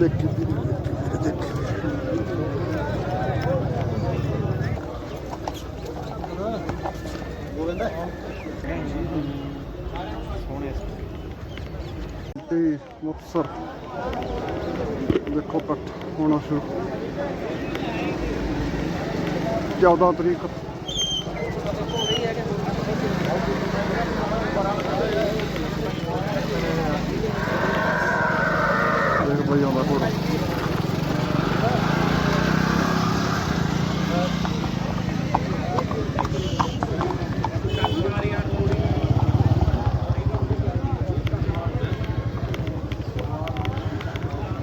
ਦੇਖੀ ਤੇ ਮੁਕਤਸਰ ਦੇਖੋ ਪੱਟ ਹੋਣਾ ਸ਼ੁਰੂ। 14 ਤਰੀਕ। ਦੇਖ ਬਈ ਆਉਂਦਾ ਘੋੜਾ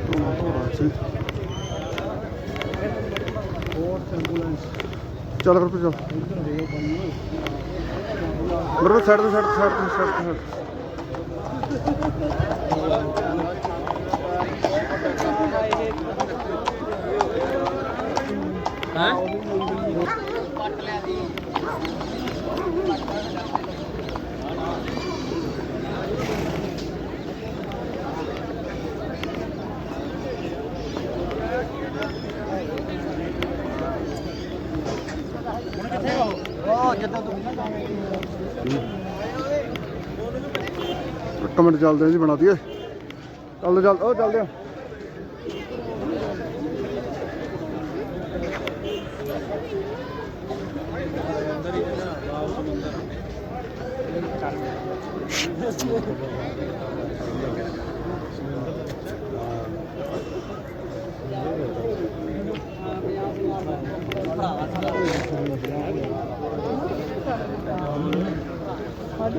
ਆਉਂਦਾ ਘੋੜਾ ਸੀ ਚੱਲ ਕਰ ਚੱਲ ਮੇਰੇ ਸਾਈਡ ਤੋਂ ਸਾਈਡ ਤੋਂ ਸਾਈਡ ਤੋਂ ਸਾਈਡ ਤੋਂ side ਤੋਂ। ਇੱਕ ਮਿੰਟ ਚੱਲਦੇ ਆ ਜੀ ਬਣਾ ਦਈਏ। ਚੱਲ ਚੱਲ ਉਹ ਚੱਲਦੇ ਆ।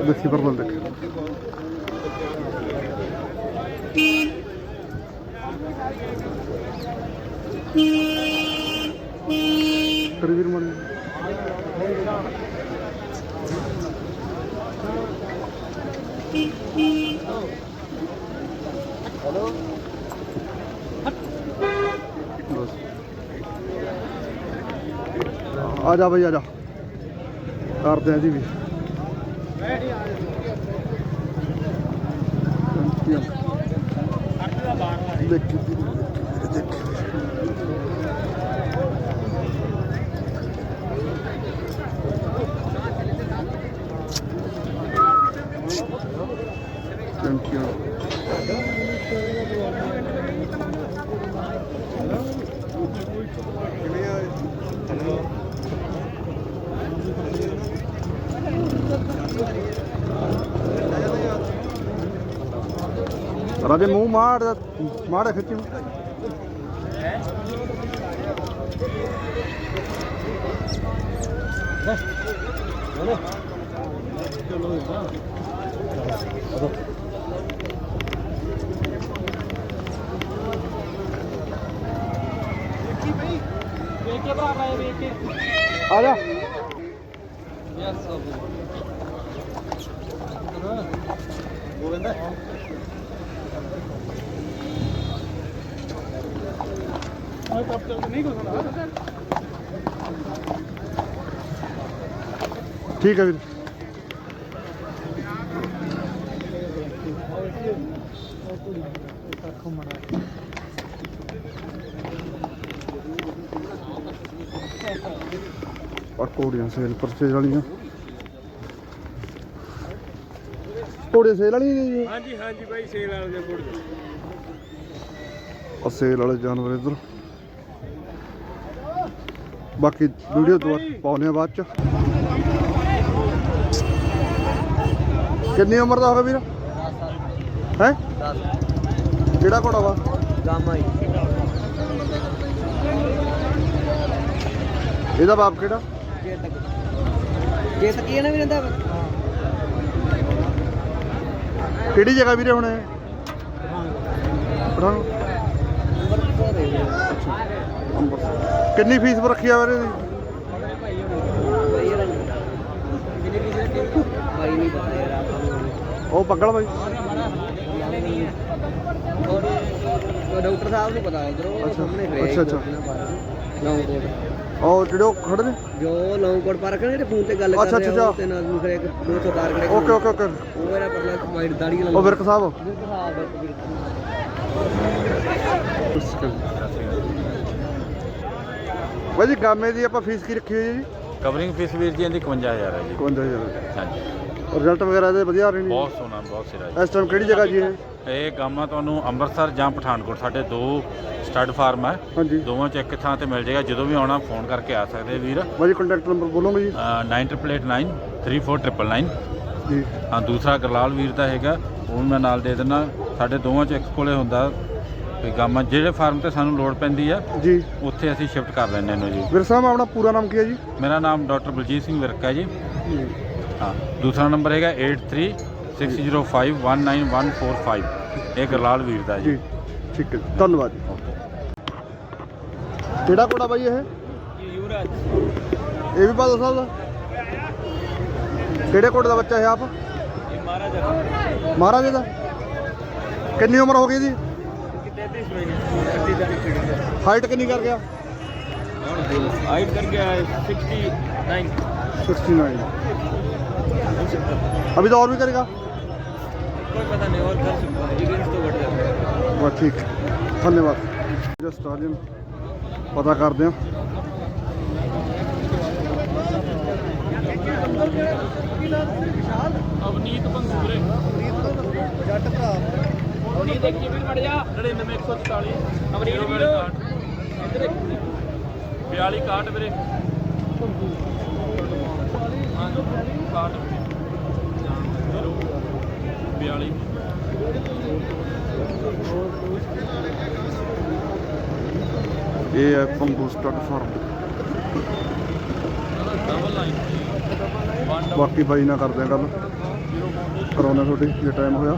ਦੇਖੀ ਪਰਬਲ ਦੇਖ। ਆ ਜਾ ਬਈ ਆ ਜਾ। ਕਰਦੇ ਆ ਜੀ ਵੀ। ਦੇਖੀ ਦੇਖੀ ਥੈਂਕ ਯੂ ਰਾਜੇ ਮੂੰਹ ਮਾੜ ਮਾੜਾ ਖਿੱਚੀ। ਆ ਜਾ ਯੈਸ ਗੋਬਿੰਦ ਆ ਟੱਪ ਚੱਲ ਨਹੀਂ ਕੁਛ ਹੁੰਦਾ ਠੀਕ ਹੈ ਵੀਰ। ਪਕੌੜੀਆਂ ਸੇਲ ਪਰਚੇਜ ਵਾਲੀਆਂ। ਪਕੌੜੀਆਂ ਸੇਲ ਵਾਲੀਆਂ ਜੀ। ਹਾਂਜੀ ਹਾਂਜੀ ਬਾਈ ਸੇਲ ਵਾਲੇ ਦੇ ਫੁੱਟ ਆ ਸੇਲ ਵਾਲੇ ਜਾਨਵਰ ਇਧਰ। ਬਾਕੀ ਵੀਡੀਓ ਤੋਂ ਪਾਉਨੇ ਆ ਬਾਅਦ ਚ। ਕਿੰਨੀ ਉਮਰ ਦਾ ਹੋਵੇ ਵੀਰ? ਹੈ? ਕਿਹੜਾ ਘੋੜਾ ਵਾ? ਗਾਮਾ ਹੀ। ਇਹਦਾ ਬਾਪ ਕਿਹੜਾ? ਜੇ ਤੱਕ ਜੇ ਤੱਕ ਇਹ ਨਾ ਵੀ ਰਹਿੰਦਾ ਕਿਹੜੀ ਜਗ੍ਹਾ ਵੀਰੇ ਹੁਣ ਅੰਮ੍ਰਿਤਸਰ ਕਿੰਨੀ ਫੀਸ ਰੱਖੀ ਆ ਵੀਰੇ ਦੀ ਬਾਈ ਯਾਰ ਉਹ ਪੱਗਲ ਬਾਈ। ਉਹ ਡਾਕਟਰ ਸਾਹਿਬ ਨੂੰ ਪਤਾ ਉਹ ਅੱਛਾ, ਸਾਹਮਣੇ ਖੜੇ ਅੱਛਾ, ਅੱਛਾ। ਲੌਂਗ ਕੋਟ ਉਹ ਜਿਹੜੇ ਉਹ ਖੜੇ ਨੇ? ਜੋ ਲੌਂਗ ਕੋਟ ਪਾਰਕ ਨੇ ਜਿਹੜੇ ਫੋਨ ਤੇ ਗੱਲ ਅੱਛਾ, ਕਰ ਰਹੇ ਅੱਛਾ, ਆ ਤੇ ਨਾਲ ਦੂਸਰੇ ਇੱਕ ਦੋ ਸਰਦਾਰ ਖੜੇ ਓਕੇ ਓਕੇ ਓਕੇ। ਉਹ ਮੇਰਾ ਪਰਲਾ ਵਾਈਟ ਦਾੜੀ ਵਾਲਾ ਉਹ ਵਿਰਕ ਸਾਹਿਬ। ਵਿਰਕ ਸਾਹਿਬ, ਵਿਰਕ- ਵਿਰਕ। ਬਾਈ ਜੀ ਗਾਮੇ ਦੀ ਆਪਾਂ ਫੀਸ ਕੀ ਰੱਖੀ ਹੋਈ ਹੈ ਜੀ? ਕਵਰਿੰਗ ਫੀਸ ਵੀਰ ਜੀ ਇਹਦੀ 51000 ਹੈ ਜੀ। 51000 ਹਾਂਜੀ। ਰਿਜ਼ਲਟ ਵਗੈਰਾ ਇਹਦੇ ਵਧੀਆ ਆ ਰਹੇ ਨੇ ਬਹੁਤ ਸੋਹਣਾ ਬਹੁਤ ਸਿਰਾ ਜੀ? ਇਸ ਟਾਈਮ ਕਿਹੜੀ ਜਗ੍ਹਾ ਜੀ ਇਹ? ਇਹ ਗਾਮਾ ਤੁਹਾਨੂੰ ਅੰਮ੍ਰਿਤਸਰ ਜਾਂ ਪਠਾਨਕੋਟ ਸਾਡੇ ਦੋ ਸਟੱਡ ਫਾਰਮ ਹੈ। ਹਾਂਜੀ। ਦੋਵਾਂ ਚ ਇੱਕ ਥਾਂ ਤੇ ਮਿਲ ਜਾਏਗਾ ਜਦੋਂ ਵੀ ਆਉਣਾ ਫੋਨ ਕਰਕੇ ਆ ਸਕਦੇ ਵੀਰ। ਬਾਈ ਜੀ ਕੰਟੈਕਟ ਨੰਬਰ ਬੋਲੋਗੇ ਜੀ। 9889 34999 ਜੀ। ਹਾਂ ਦੂਸਰਾ ਗਰਲਾਲ ਵੀਰ ਦਾ ਹੈਗਾ ਉਹ ਵੀ ਮੈਂ ਨਾਲ ਦੇ ਦਿੰਦਾ। ਸਾਡੇ ਦੋਵਾਂ ਚ ਇੱਕ ਕੋਲੇ ਹੁੰਦਾ ਵੀ ਗਾਮਾ ਜਿਹੜੇ ਫਾਰਮ ਤੇ ਸਾਨੂੰ ਲੋੜ ਪੈਂਦੀ ਹੈ ਜੀ। ਉੱਥੇ ਅਸੀਂ ਸ਼ਿਫਟ ਕਰ ਲੈਂਦੇ ਇਹਨੂੰ ਜੀ। ਵਿਰਕ ਸਾਹਿਬ ਆਪਣਾ ਪੂਰਾ ਨਾਮ ਕੀ ਹੈ ਜੀ? ਮੇਰਾ ਨਾਮ ਡਾਕਟਰ ਬਲਜੀਤ ਸਿੰਘ ਵਿਰਕ ਹੈ ਜੀ। ਹਾਂ ਦੂਸਰਾ ਨੰਬਰ ਹੈਗਾ 8360519145 ਇਹ ਗਰਲਾਲ ਵੀਰ ਦਾ ਜੀ। ਜੀ ਠੀਕ ਹੈ ਜੀ, ਧੰਨਵਾਦ ਜੀ। ਕਿਹੜਾ ਕੋੜਾ ਬਾਈ ਇਹ? ਯੁਵਰਾਜ ਇਹ ਵੀ ਬਾਦਲ ਸਾਹਿਬ ਦਾ? ਕਿਹੜੇ ਕੋੜੇ ਦਾ ਬੱਚਾ ਹੈ ਆਪ? ਇਹ ਮਹਾਰਾਜ ਮਹਾਰਾਜੇ ਦਾ? ਕਿੰਨੀ ਉਮਰ ਹੋ ਗਈ ਜੀ? 33 ਮਹੀਨੇ ਅੱਧੀ ਦਾ ਨਿਕਲ ਹਾਈਟ ਕਿੰਨੀ ਕਰ ਗਿਆ हाइट कर गया है 69 69 अभी तो और भी करेगा कोई पता नहीं और कर सकता है एक इंच तो बढ़ जाता है ਬਸ ਠੀਕ ਧੰਨਵਾਦ ਜਿਹੜਾ ਸਟਾਲੀਅਨ ਪਤਾ ਕਰਦੇ ਹਾਂ ਅਵਨੀਤ ਪੰਗੂਰੇ ਜੱਟ ਭਰਾ ਅਵਨੀਤ ਇੱਕ ਜਿਵੇਂ ਮੜ ਜਾ 99144 ਅਵਨੀਤ ਵੀਰ ਇੱਧਰ 42 ਕਾਟ ਵੀਰੇ। ਹਾਂ ਕਾਟ 42 ਇਹ ਹੈ ਪੰਗੂ ਸਟੱਡ ਫਾਰਮ ਡਬਲ ਲਾਈਨ ਬਾਕੀ ਬਾਈ ਨਾਲ ਕਰਦੇ ਆ ਗੱਲ। ਕਰਾਉਣਾ ਤੁਹਾਡੀ ਜੇ ਟਾਈਮ ਹੋਇਆ।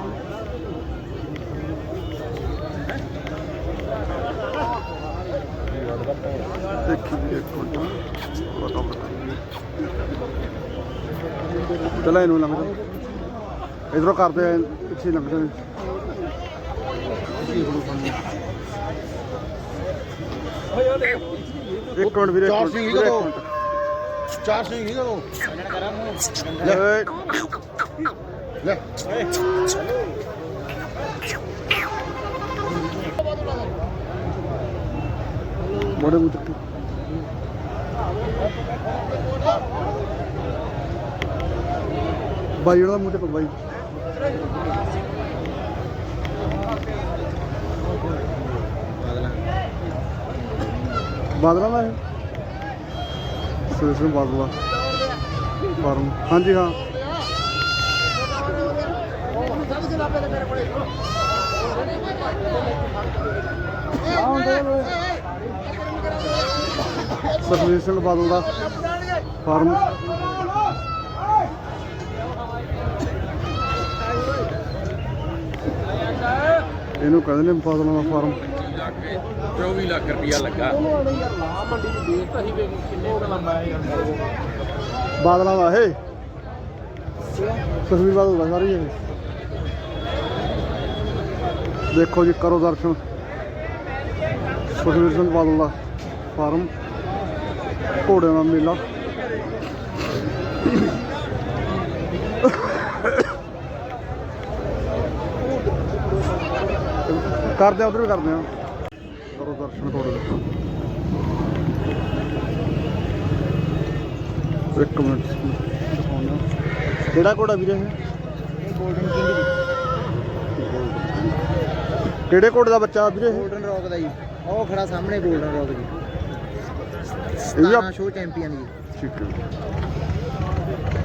ਦੇਖੀ ਜੀ ਇੱਕ ਮਿੰਟ ਪਤਾ ਪਤਾ ਚਲਾ ਇਹਨੂੰ ਲੰਘ ਜਾ ਇਧਰੋਂ ਕਰਦੇ ਆ ਪਿੱਛੇ ਹੀ ਲੰਘ ਜਾਣੇ ਇੱਕ ਮਿੰਟ ਵੀਰੇ ਚਾਰ ਸਿੰਘ ਹੀ ਕਦੋਂ ਚਾਰ ਸਿੰਘ ਹੀ ਕਦੋਂ ਲੈ ਲੈ ਬੜੇ ਮੂੰਹ ਚੱਕੀ ਬਾਈ ਉਹਦਾ ਮੂੰਹ ਚੱਕ ਬਾਈ ਬਾਦਲਾਂ ਦਾ ਇਹ? ਸੁਰੇਸ਼ ਬਾਦਲਾ ਫਾਰਮ ਹਾਂਜੀ ਹਾਂ। ਸੁਖਵੀਰ ਸਿੰਘ ਬਾਦਲ ਦਾ ਫਾਰਮ। ਇਹਨੂੰ ਕਹਿੰਦੇ ਨੇ ਬਾਦਲਾਂ ਦਾ ਫਾਰਮ। 24 ਲੱਖ ਰੁਪਇਆ ਲੱਗਾ। ਮੰਡੀ ਕਿੰਨੇ ਹੈ ਬਾਦਲਾਂ ਦਾ ਇਹ। ਸੁਖਵੀਰ ਬਾਦਲ ਦਾ ਸਾਰੀ ਇਹ। ਦੇਖੋ ਜੀ ਕਰੋ ਦਰਸ਼ਨ। ਸੁਖਵੀਰ ਸਿੰਘ ਬਾਦਲ ਦਾ ਫਾਰਮ। ਘੋੜਿਆਂ ਦਾ ਮੇਲਾ। ਕਰਦੇ ਆ ਉਧਰ ਵੀ ਕਰਦੇ ਆ। ਕਰੋ ਦਰਸ਼ਨ ਕੋੜੇ ਦੇ ਇੱਕ ਮਿੰਟ ਕਿਹੜਾ ਕੋੜਾ ਵੀਰੇ ਇਹ? ਗੋਲਡਨ ਕਿੰਗ ਜੀ ਕਿਹੜੇ ਕੋਟ ਦਾ ਬੱਚਾ ਵੀਰੇ ਗੋਲਡਨ ਰੌਕ ਦਾ ਜੀ। ਉਹ ਖੜਾ ਸਾਹਮਣੇ ਗੋਲਡਨ ਰੌਕ ਜੀ। ਇਹ ਆ ਸ਼ੋ ਚੈਂਪੀਅਨ ਜੀ। ਠੀਕ ਹੈ।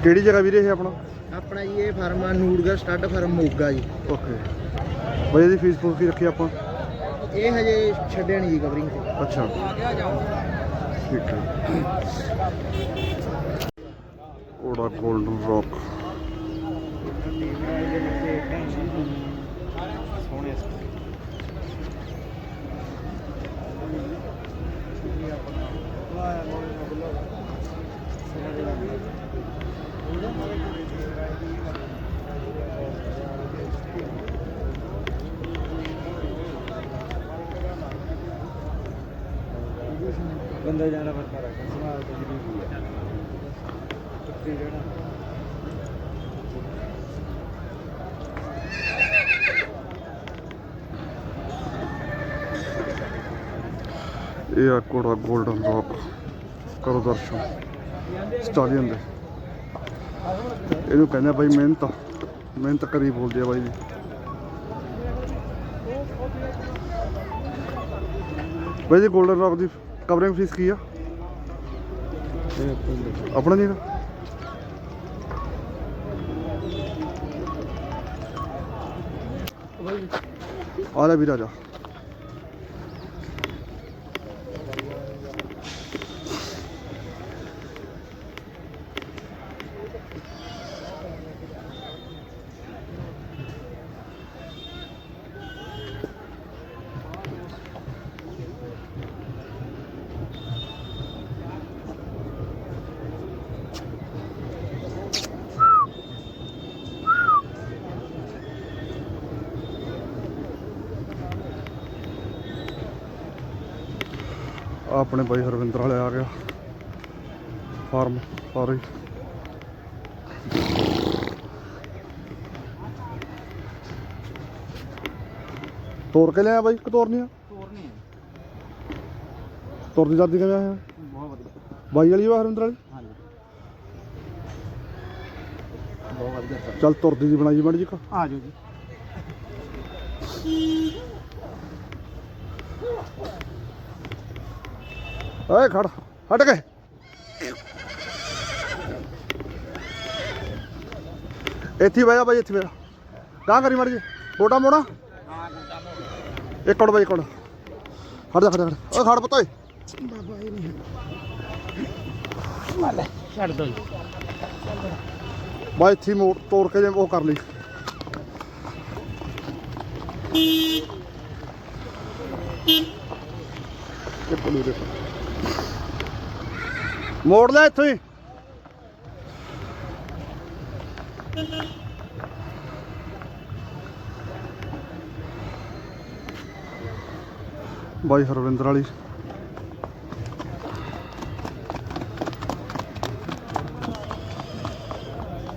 ਕਿਹੜੀ ਜਗ੍ਹਾ ਵੀਰੇ ਇਹ ਆਪਣਾ? ਆਪਣਾ ਜੀ ਇਹ ਫਾਰਮ ਆ ਸਟੱਡ ਫਾਰਮ ਮੋਗਾ ਜੀ। ਓਕੇ। ਬਈ ਇਹਦੀ ਫੀਸ ਫੂਸ ਕੀ ਰੱਖੀ ਆਪਾਂ? ਇਹ ਹਜੇ ਛੱਡਿਆ ਨਹੀਂ ਜੀ ਕਵਰਿੰਗ ਤੇ। ਅੱਛਾ। ਠੀਕ ਹੈ। ਉਹਦਾ 골ਡਨ ਰੌਕ ਬੰਦਾ ਜਾਣਾ ਪੜਦਾ ਰੱਖਾ ਸਮਾਲ ਤੇ ਜ਼ਰੂਰੀ ਹੈ। ਕਿੱਥੇ ਜਾਣਾ ਇਹ ਆ ਕੋੜਾ 골ਡਨ ਰੌਕ ਕਰੋ ਦਰਸ਼ਨ। ਸਟਾਲੀਅਨ ਦੇ। ਇਹਨੂੰ ਕਹਿੰਦੇ ਬਾਈ ਮਿਹਨਤ। ਮਿਹਨਤ ਕਰੀ ਬੋਲਦੇ ਆ ਬਾਈ ਜੀ। ਬਾਈ ਜੀ 골ਡਨ ਰੌਕ ਦੀ ਕਵਰਿੰਗ ਫੀਸ ਕੀ ਆ? ਆਪਣਾ ਨਹੀਂ ਹੈਗਾ ਆ ਲੈ ਵੀਰ ਆ ਜਾ। ਆਪਣੇ ਬਾਈ ਹਰਵਿੰਦਰ ਵਾਲੇ ਆ ਗਿਆ। ਫਾਰਮ ਸਾਰੇ ਤੋੜ ਕੇ ਲਿਆ ਬਾਈ ਕਿ ਤੋੜਨੀ ਆ? ਤੋਰਨੀ ਤੁਰਦੀ ਜਾਂਦੀ ਕਿਵੇਂ ਆਇਆ ਬਹੁਤ ਵਧੀਆ। ਬਾਈ ਵਾਲੀ ਵਾ ਹਰਵਿੰਦਰ ਵਾਲੀ? ਹਾਂਜੀ। ਬਹੁਤ ਵਧੀਆ ਚੱਲ ਤੁਰਦੀ ਦੀ ਬਣਾਈ ਮੜ ਜੀ ਕਾ। ਆ ਜਾਓ ਜੀ। ਓਏ ਖੜ ਹਟ ਕੇ ਇੱਥੇ ਬਹਿ ਜਾ ਬਾਈ ਇੱਥੇ ਬਹਿ ਜਾ ਗਾਂ ਕਰੀ ਮੜ ਜੀ ਗੋਟਾ ਮੋੜਾ ਇੱਕ ਕੋੜ ਬਾਈ ਕੋੜ ਖੜ ਜਾ ਖੜ ਜਾ ਖੜ ਓਏ ਖੜ ਪੁੱਤ ਓਏ ਛੱਡ ਦੋ ਜੀ ਬਾਈ ਇੱਥੇ ਹੀ ਮੋੜ ਤੋੜ ਕੇ ਜੇ ਉਹ ਕਰ ਲਈ ਇਹ ਪਲੂ ਦੇ ਮੋੜ ਲੈ ਇੱਥੋਂ ਹੀ। ਬਾਈ ਹਰਵਿੰਦਰ ਵਾਲੀ।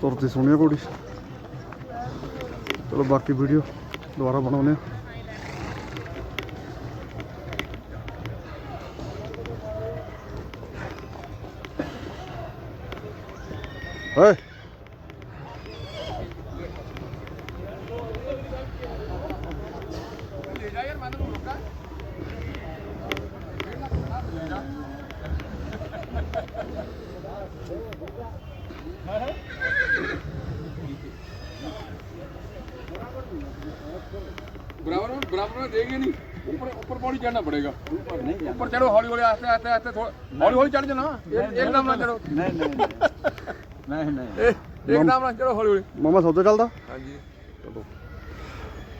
ਤੁਰਦੀ ਸੋਹਣੀ ਆ ਘੋੜੀ। ਚਲੋ ਬਾਕੀ ਵੀਡੀਓ ਦੁਬਾਰਾ ਬਣਾਉਨੇ ਆ। ਬਰਾਬਰ ਨੂੰ ਬਰਾਬਰ ਦੇਗੇ ਨਹੀਂ। ਉੱਪਰ ਉੱਪਰ ਪੌੜੀ ਚੜਨਾ ਪੜੇਗਾ। ਉੱਪਰ ਨਹੀਂ ਜਾਣਾ। ਉੱਪਰ ਚੜੋ ਹੌਲੀ ਹੌਲੀ ਆਸਤੇ ਆਸਤੇ ਆਸਤੇ ਹੌਲੀ ਹੌਲੀ ਚੜ ਜਾਣਾ। ਇੱਕਦਮ ਨਾ ਚੜੋ ਨਹੀਂ ਨਹੀਂ ए- एकदम ना चढ़ो हौली हौली ਮਾਮਾ ਸੌਦਾ ਚੱਲਦਾ हाँ जी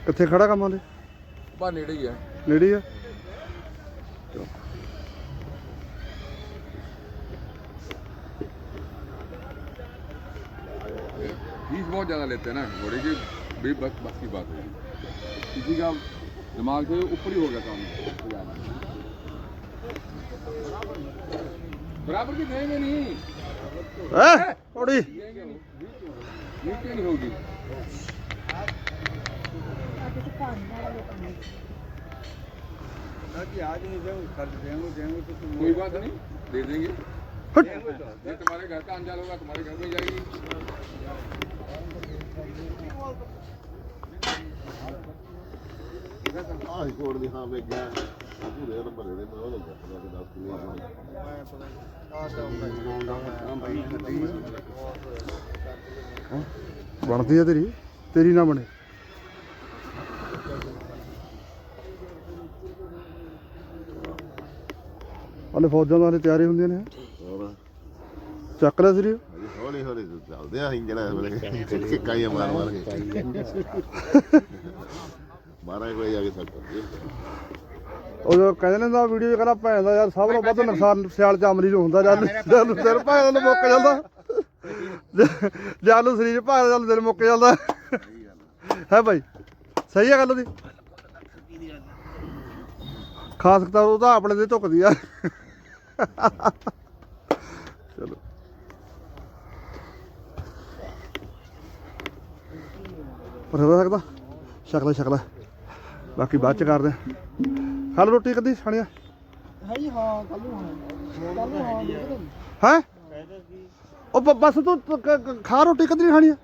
ਕਿੱਥੇ ਖੜਾ ਕੰਮਾਂ ਦੇ बस नेड़े ही है ਨੇੜੇ ਹੀ ਆ फीस बहुत ज़्यादा लेते हैं ना घोड़े की भी बस बस की बात है किसी का दिमाग से ऊपर ही हो गया काम बजाना। बराबर की देंगे नहीं ਏ ਘੋੜੀ देंगे वो। नीचे नहीं होगी आज नहीं जाऊँ खर्च देंगे देंगे तो तुम कोई बात नहीं दे देंगे हट। ये तुम्हारे घर का अंजाल होगा तुम्हारे घर में जाएगी ਆਹ ਕੋਡ ਦੀ ਹਾਂ ਵੇਖਿਆ ਪੂਰੇ ਨੰਬਰ ਦੇ ਮੈਂ ਉਹ ਲੱਗਾ ਕਿ 10 ਕਿਲੋ ਬਣਦੀ ਆ ਤੇਰੀ? ਤੇਰੀ ਨਾ ਬਣੇ। ਉਹਨੇ ਫੌਜਾਂ ਦਾ ਹਲੇ ਤਿਆਰੀ ਹੁੰਦੀਆਂ ਨੇ। ਚੱਕ ਲਿਆ ਸਰੀ ਹੌਲੀ ਹੌਲੀ ਚੱਲਦੇ ਆ ਇੰਜਣ ਵੇਲੇ। ਕਿੱਕਾਈਆਂ ਮਾਰ ਮਾਰ ਕੇ। ਮਾਰਾਂ ਕੋਈ ਜਾ ਕੇ ਸੱਟ ਉਹ ਕਹਿੰਦੇ ਨੇ ਨਾ ਵੀਡੀਓ ਕਹਿੰਦਾ ਭੈਣ ਦਾ ਯਾਰ ਸਭ ਤੋਂ ਵੱਧ ਨੁਕਸਾਨ ਸਿਆਲ ਚ ਅਮਲੀ ਨੂੰ ਹੁੰਦਾ ਜਦ ਜਦ ਸਿਰ ਭੈਣ ਨੂੰ ਮੁੱਕ ਜਾਂਦਾ। ਜਦ ਨੂੰ ਸਰੀਰ ਭਾਗ ਜਦ ਦਿਲ ਮੁੱਕ ਜਾਂਦਾ। ਹੈ ਭਾਈ ਸਹੀ ਹੈ ਗੱਲ ਉਹਦੀ? ਖਾਸ ਕਰ ਉਹ ਤਾਂ ਆਪਣੇ ਤੇ ਝੁਕਦੀ ਆ। ਚਲੋ। ਪਰ ਹੋ ਸਕਦਾ। ਸ਼ਕਲਾ ਸ਼ਕਲਾ ਬਾਕੀ ਬਾਅਦ ਚ ਕਰਦੇ ਆ ਖਾ ਲਓ ਰੋਟੀ ਕਦੀ ਖਾਣੀ ਆ ਹੈ ਜੀ ਹਾਂ ਕੱਲ ਨੂੰ ਹਾਂ ਕੱਲ ਨੂੰ ਹਾਂ ਹੈ? ਉਹ ਬ- ਬਸ ਤੂੰ ਕ- ਕ- ਖਾ ਰੋਟੀ ਕਦੀ ਖਾਣੀ ਆ।